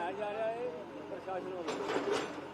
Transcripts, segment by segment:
ਢਾਇਆ ਜਾ ਰਿਹਾ ਹੈ ਪ੍ਰਸ਼ਾਸਨ ਵੱਲੋਂ।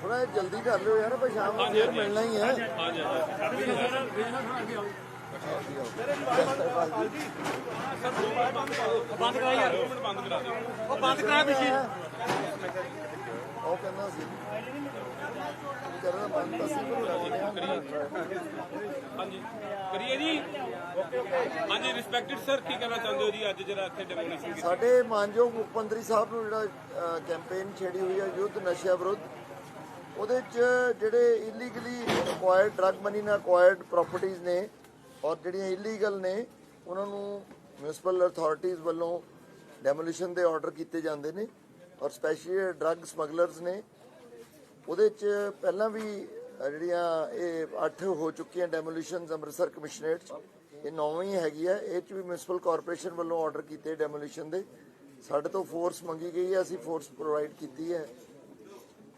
ਥੋੜਾ ਜਲਦੀ ਕਰ ਲਿਓ ਯਾਰ ਭਾਈ ਸ਼ਾਮ ਨੂੰ ਫੇਰ ਮਿਲਣਾ ਹੀ ਹੈ। ਬੰਦ ਕਰਾ ਯਾਰ। ਉਹ ਬੰਦ ਕਰਾ ਪਿੱਛੇ ਉਹ ਕਹਿੰਦਾ ਸੀ। ਕਰਨਾ ਬੰਦ ਤਾਂ ਸੀ ਪਰ ਹਾਂਜੀ। ਕਰੀਏ ਜੀ? ਹਾਂਜੀ ਰਿਸਪੈਕਟਡ ਸਰ ਕੀ ਕਹਿਣਾ ਚਾਹੁੰਦੇ ਹੋ ਜੀ ਅੱਜ ਜਿਹੜਾ ਇੱਥੇ ਡੈਮੋਨੇਸ਼ਨ ਕੀਤੀ ਸਾਡੇ ਮਾਨਯੋਗ ਮੁੱਖ ਮੰਤਰੀ ਸਾਹਿਬ ਨੂੰ ਜਿਹੜਾ ਕੈਂਪੇਨ ਛੇੜੀ ਹੋਈ ਹੈ ਯੁੱਧ ਨਸ਼ਿਆਂ ਵਿਰੁੱਧ ਉਹਦੇ ਚ ਜਿਹੜੇ ਇਲੀਗਲੀ ਅਕਵਾਇਰਡ ਡਰੱਗ ਮਨੀ ਨਾਲ ਅਕਵਾਇਰਡ ਪ੍ਰਾਪਰਟੀਆਂ ਨੇ ਔਰ ਜਿਹੜੀਆਂ ਇਲੀਗਲ ਨੇ ਉਹਨਾਂ ਨੂੰ ਮਿਊਨਿਸਪਲ ਅਥਾਰਟੀਆਂ ਵੱਲੋਂ ਡੈਮੋਲੀਸ਼ਨ ਦੇ ਆਰਡਰ ਕੀਤੇ ਜਾਂਦੇ ਨੇ ਔਰ ਸਪੈਸ਼ਲੀ ਡਰੱਗ ਸਮਗਲਰਸ ਨੇ ਉਹਦੇ ਚ ਪਹਿਲਾਂ ਵੀ ਜਿਹੜੀਆਂ ਇਹ 8 ਹੋ ਚੁੱਕੀਆਂ ਡੈਮੋਲੀਸ਼ਨਸ ਅੰਮ੍ਰਿਤਸਰ ਕਮਿਸ਼ਨਰੇਟ ਚ, ਇਹ ਨੌਵੀਂ ਹੈਗੀ ਹੈ ਇਹ ਚ ਵੀ ਮਿਊਨਿਸਪਲ ਕਾਰਪੋਰੇਸ਼ਨ ਵੱਲੋਂ ਆਰਡਰ ਕੀਤੇ ਡੈਮੋਲੀਸ਼ਨ ਦੇ। ਸਾਡੇ ਤੋਂ ਫੋਰਸ ਮੰਗੀ ਗਈ ਹੈ ਅਸੀਂ ਫੋਰਸ ਪ੍ਰੋਵਾਈਡ ਕੀਤੀ ਹੈ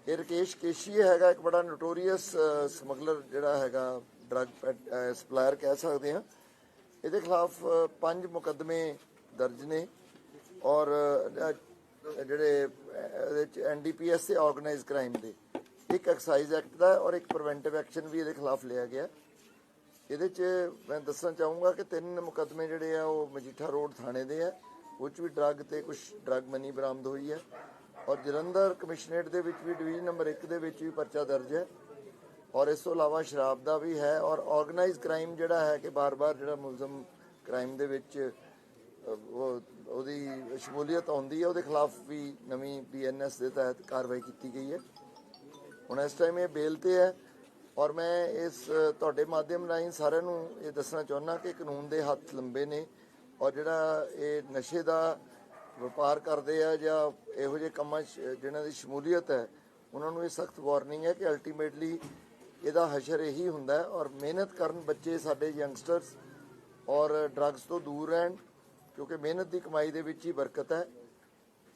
ਇਹ ਰਕੇਸ਼ ਕੇਸ਼ੀ ਹੈਗਾ ਇੱਕ ਬੜਾ ਨੋਟੋਰੀਅਸ ਸਮਗਲਰ ਜਿਹੜਾ ਹੈਗਾ ਡਰੱਗ ਸਪਲਾਇਰ ਕਹਿ ਸਕਦੇ ਹਾਂ। ਇਹਦੇ ਖਿਲਾਫ ਪੰਜ ਮੁਕੱਦਮੇ ਦਰਜ ਨੇ। ਔਰ ਜਿਹੜੇ ਇਹਦੇ ਚ ਐਨਡੀਪੀਐਸ ਤੇ ਆਰਗੇਨਾਈਜ਼ ਕ੍ਰਾਈਮ ਦੇ। ਇੱਕ ਐਕਸਾਈਜ਼ ਐਕਟ ਦਾ ਔਰ ਇੱਕ ਪ੍ਰੀਵੈਂਟਿਵ ਐਕਸ਼ਨ ਵੀ ਇਹਦੇ ਖਿਲਾਫ ਲਿਆ ਗਿਆ। ਇਹਦੇ 'ਚ ਮੈਂ ਦੱਸਣਾ ਚਾਹੂੰਗਾ ਕਿ ਤਿੰਨ ਮੁਕੱਦਮੇ ਜਿਹੜੇ ਆ ਉਹ ਮਜੀਠਾ ਰੋਡ ਥਾਣੇ ਦੇ ਆ ਉਹ 'ਚ ਵੀ ਡਰੱਗ ਤੇ ਕੁਝ ਡਰੱਗ ਮਨੀ ਬਰਾਮਦ ਹੋਈ ਹੈ ਔਰ ਜਲੰਧਰ ਕਮਿਸ਼ਨਰੇਟ ਦੇ ਵਿੱਚ ਵੀ ਡਿਵੀਜ਼ਨ ਨੰਬਰ 1 ਦੇ ਵਿੱਚ ਵੀ ਪਰਚਾ ਦਰਜ ਹੈ ਔਰ ਇਸ ਤੋਂ ਇਲਾਵਾ ਸ਼ਰਾਬ ਦਾ ਵੀ ਹੈ ਔਰ ਆਰਗੇਨਾਈਜ਼ ਕ੍ਰਾਈਮ ਜਿਹੜਾ ਹੈ ਕਿ ਬਾਰ-ਬਾਰ ਜਿਹੜਾ ਮੁਲਜ਼ਮ ਕ੍ਰਾਈਮ ਦੇ ਵਿੱਚ ਉਹ, ਉਹਦੀ ਸ਼ਮੂਲੀਅਤ ਆਉਂਦੀ ਹੈ, ਉਹਦੇ ਖਿਲਾਫ ਵੀ ਨਵੀਂ ਬੀਐਨਐਸ ਦੇ ਤਹਿਤ ਕਾਰਵਾਈ ਕੀਤੀ ਗਈ ਹੈ। ਹੁਣ ਇਸ ਟਾਈਮ ਇਹ ਬੇਲ ਤੇ ਹੈ ਔਰ ਮੈਂ ਇਸ ਤੁਹਾਡੇ ਮਾਧਿਅਮ ਰਾਹੀਂ ਸਾਰਿਆਂ ਨੂੰ ਇਹ ਦੱਸਣਾ ਚਾਹੁੰਦਾ ਕਿ ਕਾਨੂੰਨ ਦੇ ਹੱਥ ਲੰਬੇ ਨੇ ਔਰ ਜਿਹੜਾ ਇਹ ਨਸ਼ੇ ਦਾ ਵਪਾਰ ਕਰਦੇ ਆ ਜਾਂ ਇਹੋ ਜਿਹੇ ਕੰਮਾਂ 'ਚ ਜਿਨ੍ਹਾਂ ਦੀ ਸ਼ਮੂਲੀਅਤ ਹੈ, ਉਹਨਾਂ ਨੂੰ ਇਹ ਸਖਤ ਵਾਰਨਿੰਗ ਹੈ ਕਿ ਅਲਟੀਮੇਟਲੀ ਇਹਦਾ ਹਸ਼ਰ ਇਹੀ ਹੁੰਦਾ ਹੈ ਔਰ ਮਿਹਨਤ ਕਰਨ ਬੱਚੇ ਸਾਡੇ ਯੰਗਸਟਰਸ ਔਰ ਡਰੱਗਸ ਤੋਂ ਦੂਰ ਰਹਿਣ ਕਿਉਂਕਿ ਮਿਹਨਤ ਦੀ ਕਮਾਈ ਦੇ ਵਿੱਚ ਹੀ ਬਰਕਤ ਹੈ।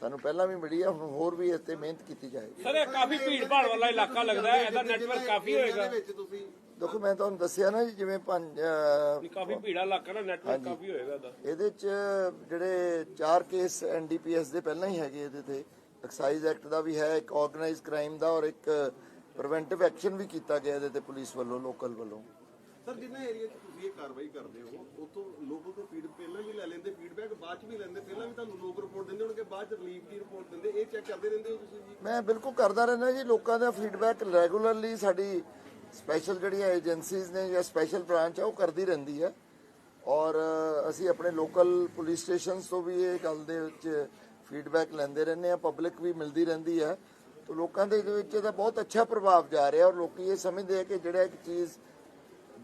ਸਾਨੂੰ ਪਹਿਲਾਂ ਵੀ ਮਿਲੀ ਹੈ ਹੁਣ ਹੋਰ ਵੀ ਇਸ ਤੇ ਮਿਹਨਤ ਕੀਤੀ ਜਾਏਗੀ। ਸਰ ਇਹ ਕਾਫੀ ਭੀੜ ਭਾੜ ਵਾਲਾ ਇਲਾਕਾ ਲੱਗਦਾ ਹੈ ਇਹਦਾ ਨੈਟਵਰਕ ਕਾਫੀ ਹੋਏਗਾ। ਦੇਖੋ ਮੈਂ ਤੁਹਾਨੂੰ ਦੱਸਿਆ ਨਾ ਜੀ ਜਿਵੇਂ ਪੰਜ ਅਹ, ਕਾਫੀ ਭੀੜਾ ਇਲਾਕਾ ਨਾ ਨੈਟਵਰਕ ਕਾਫੀ ਹੋਏਗਾ ਇਹਦਾ। ਇਹਦੇ ਚ ਜਿਹੜੇ ਚਾਰ ਕੇਸ ਐਨਡੀਪੀਐਸ ਦੇ ਪਹਿਲਾਂ ਹੀ ਹੈਗੇ ਇਹਦੇ ਤੇ। ਐਕਸਾਈਜ਼ ਐਕਟ ਦਾ ਵੀ ਹੈ ਇੱਕ ਆਰਗੇਨਾਈਜ਼ ਕ੍ਰਾਈਮ ਦਾ ਔਰ ਇੱਕ ਪ੍ਰੀਵੈਂਟਿਵ ਐਕਸ਼ਨ ਵੀ ਕੀਤਾ ਗਿਆ ਇਹਦੇ ਤੇ ਪੁਲਿਸ ਵੱਲੋਂ ਲੋਕਲ ਵੱਲੋਂ। ਸਰ, ਜਿੰਨਾ ਏਰੀਆ 'ਚ ਤੁਸੀਂ ਇਹ ਕਾਰਵਾਈ ਕਰਦੇ ਹੋ ਉਤੋਂ ਲੋਕਾਂ ਤੋਂ ਫੀਡ ਪਹਿਲਾਂ ਵੀ ਲੈ ਲੈਂਦੇ ਫੀਡਬੈਕ ਬਾਅਦ 'ਚ ਵੀ ਲੈਂਦੇ, ਪਹਿਲਾਂ ਵੀ ਤੁਹਾਨੂੰ ਲੋਕ ਰਿਪੋਰਟ ਦਿੰਦੇ ਹੋਣਗੇ, ਬਾਅਦ 'ਚ ਰਿਲੀਫ ਦੀ ਰਿਪੋਰਟ ਦਿੰਦੇ, ਇਹ ਚੈੱਕ ਕਰਦੇ ਰਹਿੰਦੇ ਹੋ ਤੁਸੀਂ ਜੀ? ਮੈਂ ਬਿਲਕੁਲ ਕਰਦਾ ਰਹਿੰਦਾ ਜੀ, ਲੋਕਾਂ ਦਾ ਫੀਡਬੈਕ ਰੈਗੂਲਰਲੀ ਸਾਡੀ ਸਪੈਸ਼ਲ ਜਿਹੜੀਆਂ ਏਜੰਸੀਜ਼ ਨੇ ਜਾਂ ਸਪੈਸ਼ਲ ਬ੍ਰਾਂਚ ਆ, ਉਹ ਕਰਦੀ ਰਹਿੰਦੀ ਹੈ ਔਰ ਅਸੀਂ ਆਪਣੇ ਲੋਕਲ ਪੁਲਿਸ ਸਟੇਸ਼ਨਸ ਤੋਂ ਵੀ ਇਹ ਗੱਲ ਦੇ ਵਿੱਚ ਫੀਡਬੈਕ ਲੈਂਦੇ ਰਹਿੰਦੇ ਆ ਪਬਲਿਕ ਵੀ ਮਿਲਦੀ ਰਹਿੰਦੀ ਹੈ ਤਾਂ ਲੋਕਾਂ ਦੇ ਵਿੱਚ ਇਹਦਾ ਬਹੁਤ ਅੱਛਾ ਪ੍ਰਭਾਵ ਜਾ ਰਿਹਾ ਔਰ ਲੋਕੀ ਇਹ ਸਮਝਦੇ ਆ ਕਿ ਜਿਹੜਾ ਇੱਕ ਚੀਜ਼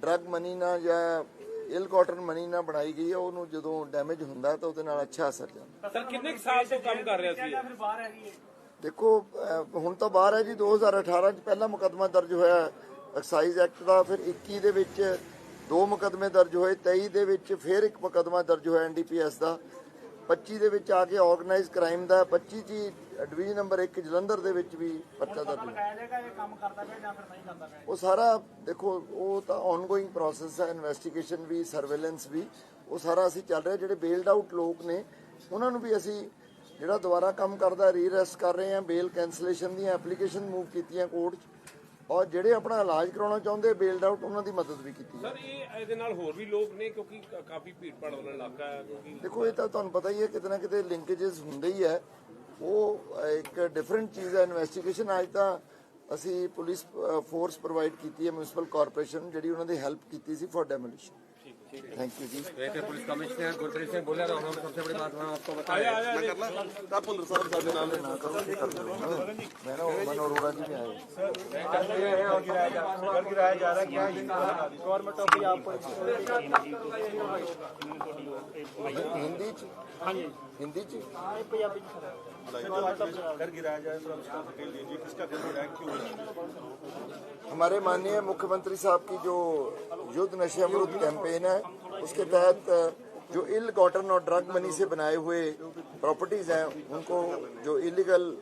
ਡਰੱਗ ਮਨੀ ਨਾਲ ਜਾਂ ਇਲ ਕਾਟਨ ਮਨੀ ਨਾਲ ਬਣਾਈ ਗਈ ਹੈ ਉਹਨੂੰ ਜਦੋਂ ਡੈਮੇਜ ਹੁੰਦਾ ਤਾਂ ਉਹਦੇ ਨਾਲ ਅੱਛਾ ਅਸਰ ਜਾਂਦਾ ਸਰ ਕਿੰਨੇ ਸਾਲ ਤੋਂ ਕੰਮ ਕਰ ਰਿਹਾ ਸੀ? ਦੇਖੋ ਹੁਣ ਤਾਂ ਬਾਹਰ ਹੈ ਜੀ 2018 ਚ ਪਹਿਲਾ ਮੁਕਦਮਾ ਦਰਜ ਹੋਇਆ ਐਕਸਾਈਜ਼ ਐਕਟ ਦਾ ਫਿਰ 21 ਦੇ ਵਿੱਚ ਦੋ ਮੁਕਦਮੇ ਦਰਜ ਹੋਏ 23 ਦੇ ਵਿੱਚ ਫਿਰ ਇੱਕ ਮੁਕਦਮਾ ਦਰਜ ਹੋਇਆ ਐਨਡੀਪੀਐਸ ਦਾ 25 ਦੇ ਵਿੱਚ ਆ ਕੇ ਆਰਗੇਨਾਈਜ਼ ਕ੍ਰਾਈਮ ਦਾ 25 ਜੀ ਡਿਵੀਜ਼ਨ ਨੰਬਰ 1 ਜਲੰਧਰ ਦੇ ਵਿੱਚ ਵੀ ਪਰਚਾ ਦਰਜ ਲਗਾਇਆ ਜਾਏਗਾ ਇਹ ਕੰਮ ਕਰਦਾ ਪਿਆ ਜਾਂ ਫਿਰ ਨਹੀਂ ਕਰਦਾ ਪਿਆ? ਉਹ ਸਾਰਾ ਦੇਖੋ ਉਹ ਤਾਂ ਆਨਗੋਇੰਗ ਪ੍ਰੋਸੈਸ ਹੈ ਇਨਵੈਸਟੀਗੇਸ਼ਨ ਵੀ ਸਰਵੇਲੈਂਸ ਵੀ ਉਹ ਸਾਰਾ ਅਸੀਂ ਚੱਲ ਰਿਹਾ ਜਿਹੜੇ ਬੇਲਡ ਆਊਟ ਲੋਕ ਨੇ ਉਹਨਾਂ ਨੂੰ ਵੀ ਅਸੀਂ ਜਿਹੜਾ ਦੁਬਾਰਾ ਕੰਮ ਕਰਦਾ ਰੀਅਰੈਸਟ ਕਰ ਰਹੇ ਹਾਂ ਬੇਲ ਕੈਂਸਲੇਸ਼ਨ ਦੀਆਂ ਐਪਲੀਕੇਸ਼ਨ ਮੂਵ ਕੀਤੀਆਂ ਕੋਰਟ 'ਚ। ਔਰ ਜਿਹੜੇ ਆਪਣਾ ਇਲਾਜ ਕਰਾਉਣਾ ਚਾਹੁੰਦੇ ਬੇਲਡ ਆਊਟ ਉਹਨਾਂ ਦੀ ਮਦਦ ਵੀ ਕੀਤੀ ਹੈ ਸਰ ਇਹ ਇਹਦੇ ਨਾਲ ਹੋਰ ਵੀ ਲੋਕ ਨੇ ਕਿਉਂਕਿ ਕਾਫੀ ਭੀੜ ਭਾੜ ਵਾਲਾ ਇਲਾਕਾ ਹੈ ਕਿਉਂਕਿ ਦੇਖੋ ਇਹ ਤਾਂ ਤੁਹਾਨੂੰ ਪਤਾ ਹੀ ਹੈ ਕਿਤੇ ਨਾ ਕਿਤੇ ਲਿੰਕੇजेस ਹੁੰਦੇ ਹੀ ਹੈ। ਉਹ ਇੱਕ ਡਿਫਰੈਂਟ ਚੀਜ਼ ਹੈ ਇਨਵੈਸਟੀਗੇਸ਼ਨ ਅੱਜ ਤਾਂ ਅਸੀਂ ਪੁਲਿਸ ਫੋਰਸ ਪ੍ਰੋਵਾਈਡ ਕੀਤੀ ਹੈ ਮਿਊਨਿਸਪਲ ਕਾਰਪੋਰੇਸ਼ਨ ਜਿਹੜੀ ਉਹਨਾਂ ਦੀ ਹੈਲਪ ਕੀਤੀ ਸੀ for demolition thank you ji वैसे पुलिस कमिश्नर गुरप्रीत सिंह बोले रहा हूँ सबसे बड़ी बात मैं आपको बताया अरोड़ा जी। आए हिंदी हिंदी तो हमारे माननीय मुख्यमंत्री साहब की जो युद्ध नशे अमृत कैंपेन है उसके तहत जो इल कॉटन और ड्रग मनी से बनाए हुए प्रॉपर्टीज हैं उनको जो इलीगल